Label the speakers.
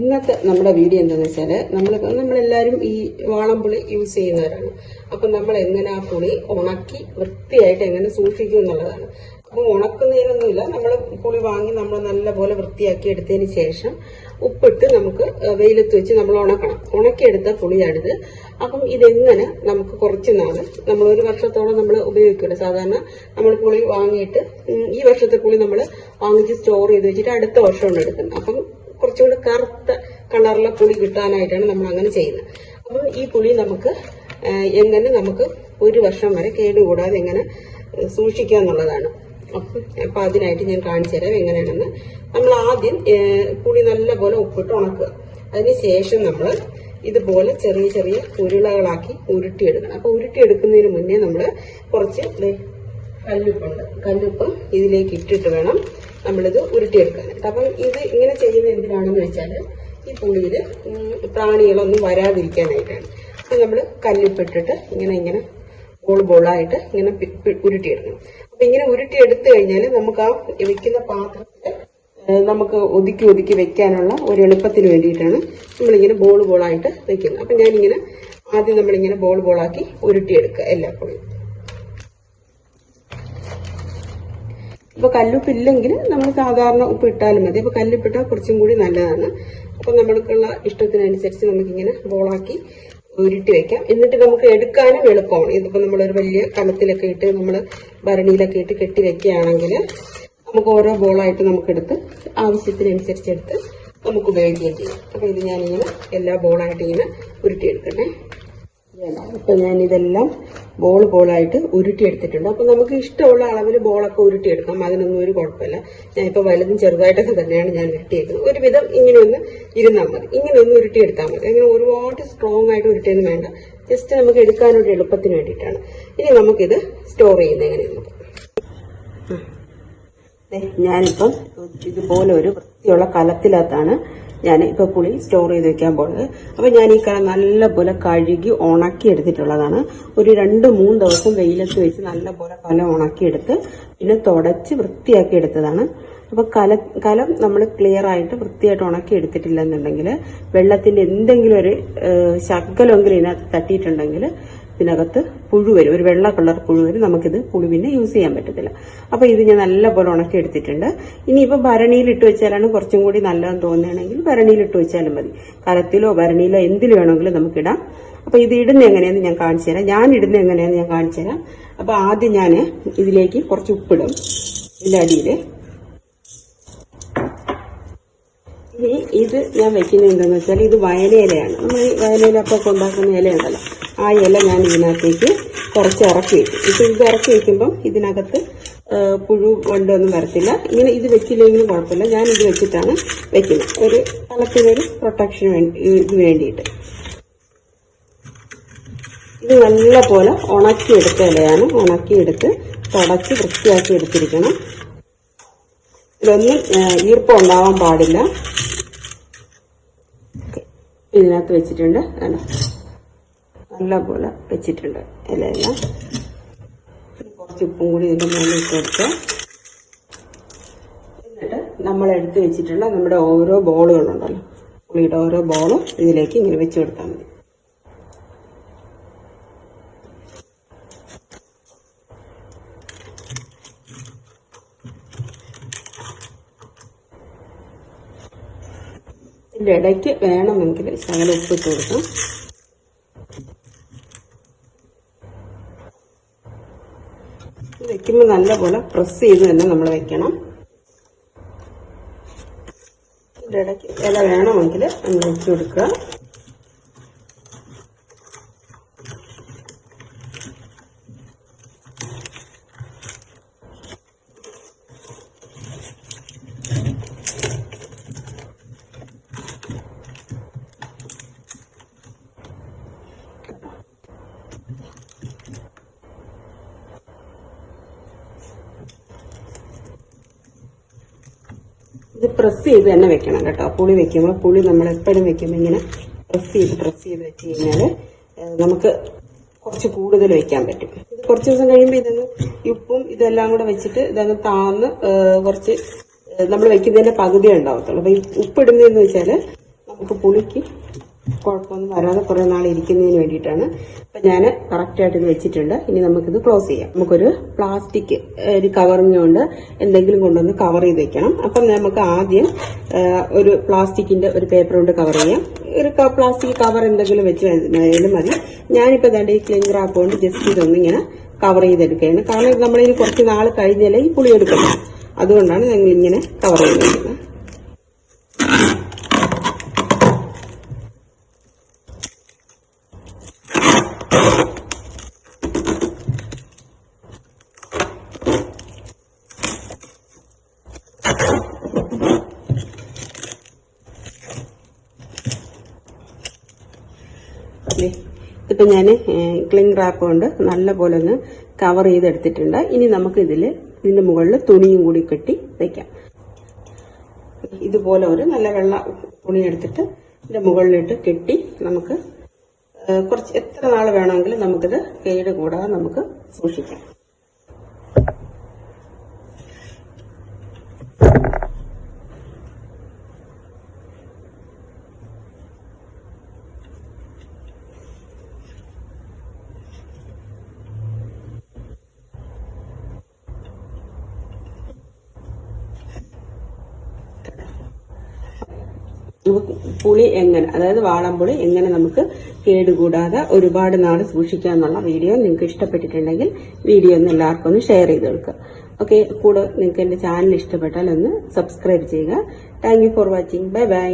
Speaker 1: ഇന്നത്തെ നമ്മുടെ വീഡിയോ എന്താണെന്ന് വെച്ചാൽ നമ്മൾ നമ്മളെല്ലാവരും ഈ വാളംപുളി യൂസ് ചെയ്യുന്നവരാണ്. അപ്പം നമ്മൾ എങ്ങനെ ആ പുളി ഉണക്കി വൃത്തിയായിട്ട് എങ്ങനെ സൂക്ഷിക്കും എന്നുള്ളതാണ്. അപ്പം ഉണക്കുന്നതിനൊന്നുമില്ല നമ്മൾ പുളി വാങ്ങി നമ്മൾ നല്ലപോലെ വൃത്തിയാക്കി എടുത്തതിന് ശേഷം ഉപ്പിട്ട് നമുക്ക് വെയിലത്ത് വെച്ച് നമ്മൾ ഉണക്കണം. ഉണക്കിയെടുത്ത പുളിയാണിത്. അപ്പം ഇതെങ്ങനെ നമുക്ക് കുറച്ച് നാൾ നമ്മൾ ഒരു വർഷത്തോളം നമ്മൾ ഉപയോഗിക്കില്ല സാധാരണ നമ്മൾ പുളി വാങ്ങിയിട്ട് ഈ വർഷത്തെ പുളി നമ്മൾ വാങ്ങിച്ച് സ്റ്റോർ ചെയ്ത് വെച്ചിട്ട് അടുത്ത വർഷമാണ് എടുക്കുന്നത്. അപ്പം കുറച്ചുകൂടി കറുത്ത കളറിലെ പുളി കിട്ടാനായിട്ടാണ് നമ്മൾ അങ്ങനെ ചെയ്യുന്നത്. അപ്പം ഈ പുളി നമുക്ക് എങ്ങനെ നമുക്ക് ഒരു വർഷം വരെ കേടുകൂടാതെ എങ്ങനെ സൂക്ഷിക്കുക എന്നുള്ളതാണ്. അപ്പം അതിനായിട്ട് ഞാൻ കാണിച്ചു തരാം എങ്ങനെയാണെന്ന്. നമ്മൾ ആദ്യം പുളി നല്ലപോലെ ഉപ്പിട്ട് ഉണക്കുക. അതിനുശേഷം നമ്മൾ ഇതുപോലെ ചെറിയ ചെറിയ ഉരുളകളാക്കി ഉരുട്ടിയെടുക്കണം. അപ്പോൾ ഉരുട്ടിയെടുക്കുന്നതിന് മുന്നേ നമ്മൾ കുറച്ച് കല്ലുപ്പുണ്ട്. കല്ലുപ്പ് ഇതിലേക്ക് ഇട്ടിട്ട് വേണം നമ്മളിത് ഉരുട്ടിയെടുക്കാനായിട്ട് അപ്പം ഇത് ഇങ്ങനെ ചെയ്യുന്ന എന്തിനാണെന്ന് വെച്ചാൽ ഈ പുളിയിൽ പ്രാണികളൊന്നും വരാതിരിക്കാനായിട്ടാണ്. അപ്പം നമ്മൾ കല്ലുപ്പിട്ടിട്ട് ഇങ്ങനെ ഇങ്ങനെ ബോൾ ബോളായിട്ട് ഇങ്ങനെ ഉരുട്ടിയെടുക്കണം. അപ്പം ഇങ്ങനെ ഉരുട്ടിയെടുത്തു കഴിഞ്ഞാൽ നമുക്ക് ആ വെക്കുന്ന ഏഹ് നമുക്ക് ഒതുക്കി ഒതുക്കി വെക്കാനുള്ള ഒരു എളുപ്പത്തിന് വേണ്ടിയിട്ടാണ് നമ്മളിങ്ങനെ ബോൾ ബോളായിട്ട് വെക്കുന്നത്. അപ്പം ഞാനിങ്ങനെ ആദ്യം നമ്മളിങ്ങനെ ബോൾ ബോളാക്കി ഉരുട്ടിയെടുക്കുക എല്ലാ ഇപ്പൊ കല്ലുപ്പില്ലെങ്കിൽ നമ്മൾ സാധാരണ ഉപ്പ് ഇട്ടാലും മതി. അപ്പൊ കല്ലുപ്പിട്ടാൽ കുറച്ചും കൂടി നല്ലതാണ്. അപ്പൊ നമ്മൾക്കുള്ള ഇഷ്ടത്തിനനുസരിച്ച് നമുക്കിങ്ങനെ ബോളാക്കി ഉരുട്ടി വെക്കാം. എന്നിട്ട് നമുക്ക് എടുക്കാനും എളുപ്പമാണ്. ഇതിപ്പോ നമ്മളൊരു വലിയ കലത്തിലൊക്കെ ഇട്ട് നമ്മൾ ഭരണിയിലൊക്കെ ഇട്ട് കെട്ടി വെക്കുകയാണെങ്കിൽ നമുക്ക് ഓരോ ബോളായിട്ട് നമുക്കെടുത്ത് ആവശ്യത്തിനനുസരിച്ച് എടുത്ത് നമുക്ക് ഉപയോഗിക്കുകയും ചെയ്യാം. അപ്പൊ ഇത് ഞാനിങ്ങനെ എല്ലാ ബോളായിട്ട് ഇങ്ങനെ ഉരുട്ടിയെടുക്കട്ടെ. ഇപ്പം ഞാൻ ഇതെല്ലാം ബോൾ ബോളായിട്ട് ഉരുട്ടിയെടുത്തിട്ടുണ്ട്. അപ്പൊ നമുക്ക് ഇഷ്ടമുള്ള അളവിൽ ബോളൊക്കെ ഉരുട്ടിയെടുക്കാം. അതിനൊന്നും ഒരു കുഴപ്പമില്ല. ഇപ്പൊ വലുതും ചെറുതായിട്ടൊക്കെ തന്നെയാണ് ഞാൻ ഉരുട്ടിയെടുക്കുന്നത്. ഒരുവിധം ഇങ്ങനെ ഒന്ന് ഇരുന്നാൽ മതി. ഇങ്ങനെ ഒന്ന് ഉരുട്ടിയെടുത്താൽ മതി. അങ്ങനെ ഒരുപാട് സ്ട്രോങ് ആയിട്ട് ഉരുട്ടിയൊന്നും വേണ്ട. ജസ്റ്റ് നമുക്ക് എടുക്കാനൊരു എളുപ്പത്തിന് വേണ്ടിയിട്ടാണ്. ഇനി നമുക്കിത് സ്റ്റോർ ചെയ്യുന്നത് എങ്ങനെയാണ് നമുക്ക് ഞാനിപ്പം ഇതുപോലെ ഒരു വൃത്തിയുള്ള കലത്തിലകത്താണ് ഞാൻ ഇപ്പൊ പുളി സ്റ്റോർ ചെയ്ത് വെക്കാൻ പോകുന്നത് അപ്പൊ ഞാൻ ഈ കലം നല്ലപോലെ കഴുകി ഉണക്കി എടുത്തിട്ടുള്ളതാണ്. ഒരു രണ്ട് മൂന്ന് ദിവസം വെയിലത്ത് വെച്ച് നല്ലപോലെ കലം ഉണക്കിയെടുത്ത് പിന്നെ തുടച്ച് വൃത്തിയാക്കി എടുത്തതാണ്. അപ്പൊ കല കലം നമ്മൾ ക്ലിയർ ആയിട്ട് വൃത്തിയായിട്ട് ഉണക്കി എടുത്തിട്ടില്ല എന്നുണ്ടെങ്കിൽ വെള്ളത്തിന്റെ എന്തെങ്കിലും ഒരു ശകലമെങ്കിലും ഇതിനകത്ത് തട്ടിയിട്ടുണ്ടെങ്കിൽ ഇതിനകത്ത് പുഴു വരും. ഒരു വെള്ള കളർ പുഴു വരും. നമുക്കിത് പുളി പിന്നെ യൂസ് ചെയ്യാൻ പറ്റത്തില്ല. അപ്പൊ ഇത് ഞാൻ നല്ലപോലെ ഉണക്കി എടുത്തിട്ടുണ്ട്. ഇനിയിപ്പോ ഭരണിയിൽ ഇട്ട് വെച്ചാലാണ് കുറച്ചും കൂടി നല്ലതെന്ന് തോന്നുകയാണെങ്കിൽ ഭരണിയിൽ ഇട്ട് വെച്ചാലും മതി. കരത്തിലോ ഭരണിയിലോ എന്തിൽ വേണമെങ്കിലും നമുക്കിടാം. അപ്പൊ ഇത് ഇടുന്ന എങ്ങനെയാന്ന് ഞാൻ കാണിച്ചു തരാം. ഞാൻ ഇടുന്ന എങ്ങനെയാന്ന് ഞാൻ കാണിച്ചു തരാം. അപ്പൊ ആദ്യം ഞാൻ ഇതിലേക്ക് കുറച്ച് ഉപ്പിടും. ഇതിലടിയിൽ ഇനി ഇത് ഞാൻ വെക്കുന്നത് എന്താണെന്ന് വെച്ചാൽ ഇത് വയലയിലയാണ് നമ്മൾ ഈ വയലയിലപ്പൊക്കെ ഉണ്ടാക്കുന്ന ഇലയുണ്ടല്ലോ ആ ഇല ഞാൻ ഇതിനകത്തേക്ക് കുറച്ച് ഇറക്കി വെക്കും. ഇപ്പം ഇത് ഇറക്കി വെക്കുമ്പം ഇതിനകത്ത് പുഴു കൊണ്ടൊന്നും വരത്തില്ല. ഇങ്ങനെ ഇത് വെച്ചില്ലെങ്കിലും കുഴപ്പമില്ല. ഞാൻ ഇത് വെച്ചിട്ടാണ് വെക്കുന്നത്. ഒരു തലത്തിനൊരു പ്രൊട്ടക്ഷന് വേണ്ടി ഇത് വേണ്ടിയിട്ട്. ഇത് നല്ല പോലെ ഉണക്കിയെടുത്ത ഇലയാണ്. ഉണക്കിയെടുത്ത് തുടച്ച് വൃത്തിയാക്കി എടുത്തിരിക്കണം. ഇതൊന്നും ഈർപ്പം ഉണ്ടാവാൻ പാടില്ല. ഇതിനകത്ത് വെച്ചിട്ടുണ്ട്. കണ്ടോ? നല്ല പോലെ വെച്ചിട്ടുണ്ട് ഇലയെല്ലാം. കുറച്ച് ഉപ്പും കൂടി ഇതിന്റെ മുകളിൽ കൊടുത്ത് എന്നിട്ട് നമ്മൾ എടുത്ത് വെച്ചിട്ടുള്ള നമ്മുടെ ഓരോ ബോളുകളുണ്ടല്ലോ. പുളിയുടെ ഓരോ ബോളും ഇതിലേക്ക് ഇങ്ങനെ വെച്ച് കൊടുത്താൽ മതി. ഇതിന്റെ ഇടയ്ക്ക് വേണമെങ്കിൽ ശകലം ഉപ്പിട്ട് കൊടുക്കാം. വെക്കുമ്പോൾ നല്ലപോലെ പ്രസ് ചെയ്ത് തന്നെ നമ്മൾ വെക്കണം. ഇതിന്റെ ഇടയ്ക്ക് ഇല വേണമെങ്കിൽ നമ്മൾ വെച്ച് കൊടുക്കുക. ഇത് പ്രസ് ചെയ്ത് തന്നെ വെക്കണം കേട്ടോ. പുളി വെക്കുമ്പോൾ പുളി നമ്മൾ എപ്പോഴും വെക്കുമ്പോൾ ഇങ്ങനെ പ്രസ് ചെയ്ത് പ്രസ് ചെയ്ത് വെച്ച് കഴിഞ്ഞാൽ നമുക്ക് കുറച്ച് കൂടുതൽ വെക്കാൻ പറ്റും. ഇത് കുറച്ച് ദിവസം കഴിയുമ്പോൾ ഇതൊന്ന് ഉപ്പും ഇതെല്ലാം കൂടെ വെച്ചിട്ട് ഇതങ്ങ് താന്ന് കുറച്ച് നമ്മൾ വെക്കുന്നതിന്റെ പകുതി ഉണ്ടാവത്തുള്ളൂ. അപ്പൊ ഉപ്പിടുന്നതെന്ന് വെച്ചാൽ നമുക്ക് പുളിക്ക് കുഴപ്പമൊന്നും വരാതെ കുറെ നാൾ ഇരിക്കുന്നതിന് വേണ്ടിയിട്ടാണ്. അപ്പൊ ഞാൻ കറക്റ്റ് ആയിട്ട് ഇത് വെച്ചിട്ടുണ്ട്. ഇനി നമുക്കിത് ക്ലോസ് ചെയ്യാം. നമുക്കൊരു പ്ലാസ്റ്റിക് ഒരു കവറിങ് എന്തെങ്കിലും കൊണ്ടുവന്ന് കവർ ചെയ്ത് വെക്കണം. അപ്പം നമുക്ക് ആദ്യം ഒരു പ്ലാസ്റ്റിക്കിന്റെ ഒരു പേപ്പർ കൊണ്ട് കവർ ചെയ്യാം. ഒരു പ്ലാസ്റ്റിക് കവർ എന്തെങ്കിലും വെച്ച് കഴിഞ്ഞാലും മതി. ഞാനിപ്പോ ദാണ്ട് ഈ ക്ലീൻ റാപ്പ് കൊണ്ട് ജസ്റ്റ് ഇതൊന്ന് ഇങ്ങനെ കവർ ചെയ്തെടുക്കുകയാണ്. കാരണം നമ്മളിനി കുറച്ച് നാൾ കഴിഞ്ഞാലേ ഈ പുളി എടുക്കണം അതുകൊണ്ടാണ് ഞങ്ങൾ ഇങ്ങനെ കവർ ചെയ്തിരിക്കുന്നത് ദേ, ഇതിപ്പോൾ ഞാൻ ക്ലിങ് റാപ്പ് കൊണ്ട് നല്ലപോലെ ഒന്ന് കവർ ചെയ്തെടുത്തിട്ടുണ്ട്. ഇനി നമുക്ക് ഇതിൽ ഇതിന്റെ മുകളിൽ തുണിയും കൂടി കെട്ടി വയ്ക്കാം ഇതുപോലെ ഒരു നല്ല വെള്ള തുണി എടുത്തിട്ട് ഇതിന്റെ മുകളിലിട്ട് കെട്ടി നമുക്ക് കുറച്ച് എത്ര നാൾ വേണമെങ്കിലും നമുക്കിത് കേട് കൂടാതെ നമുക്ക് സൂക്ഷിക്കാം. നമുക്ക് പുളി എങ്ങനെ അതായത് വാളംപുളി എങ്ങനെ നമുക്ക് കേടുകൂടാതെ ഒരുപാട് നാൾ സൂക്ഷിക്കുക എന്നുള്ള വീഡിയോ നിങ്ങൾക്ക് ഇഷ്ടപ്പെട്ടിട്ടുണ്ടെങ്കിൽ വീഡിയോ ഒന്ന് എല്ലാവർക്കും ഒന്ന് ഷെയർ ചെയ്ത് കൊടുക്കുക. ഓക്കെ കൂടെ നിങ്ങൾക്ക് എന്റെ ചാനൽ ഇഷ്ടപ്പെട്ടാൽ ഒന്ന് സബ്സ്ക്രൈബ് ചെയ്യുക. Thank for watching bye bye